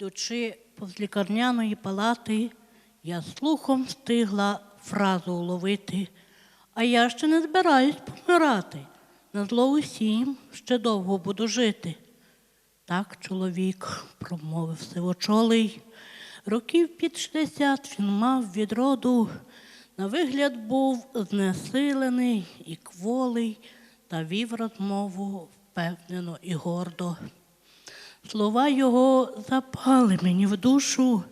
Йдучи повз лікарняної палати, я слухом встигла фразу уловити, а я ще не збираюсь помирати. На зло усім ще довго буду жити. Так чоловік промовив сивочолий. Років під 60 він мав від роду, на вигляд був знесилений і кволий, та вів розмову впевнено і гордо. Слова його запали мені в душу.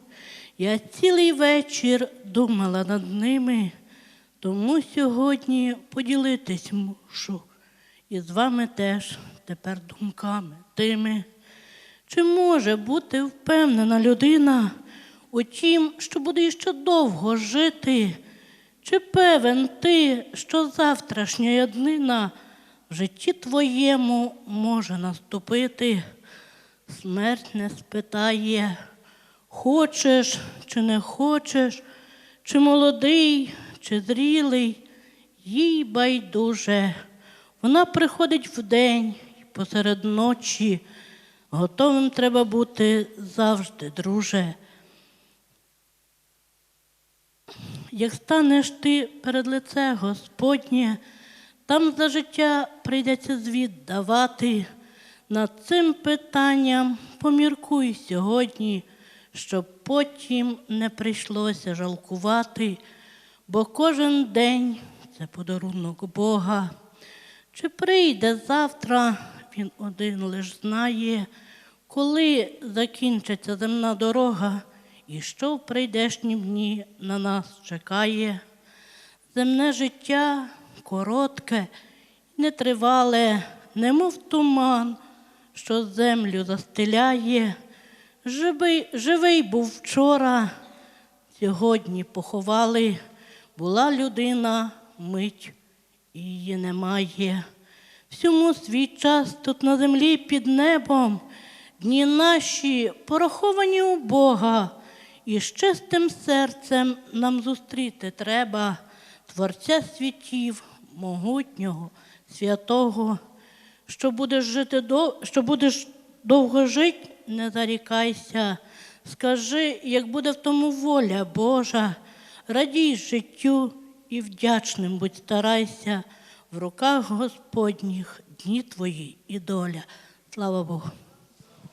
Я цілий вечір думала над ними, тому сьогодні поділитись мушу. І з вами теж тепер думками тими. Чи може бути впевнена людина у тім, що буде ще довго жити? Чи певен ти, що завтрашня днина в житті твоєму може наступити? Смерть не спитає, хочеш чи не хочеш, чи молодий, чи зрілий, їй байдуже. Вона приходить вдень і посеред ночі. Готовим треба бути завжди, друже. Як станеш ти перед лице Господнє, там за життя прийдеться звіт давати. Над цим питанням поміркуй сьогодні, щоб потім не прийшлося жалкувати, бо кожен день це подарунок Бога. Чи прийде завтра, він один лиш знає, коли закінчиться земна дорога і що в прийдешні дні на нас чекає. Земне життя коротке, нетривале, немов туман, що землю застеляє. Живий, живий був вчора, сьогодні поховали, була людина мить, її немає. Всьому свій час тут на землі під небом, дні наші пораховані у Бога, і з чистим серцем нам зустріти треба Творця світів, могутнього, святого, що будеш жити що будеш довго жити, не зарікайся. Скажи, як буде в тому воля Божа, радій життю і вдячним будь старайся, в руках Господніх дні твої і доля. Слава Богу.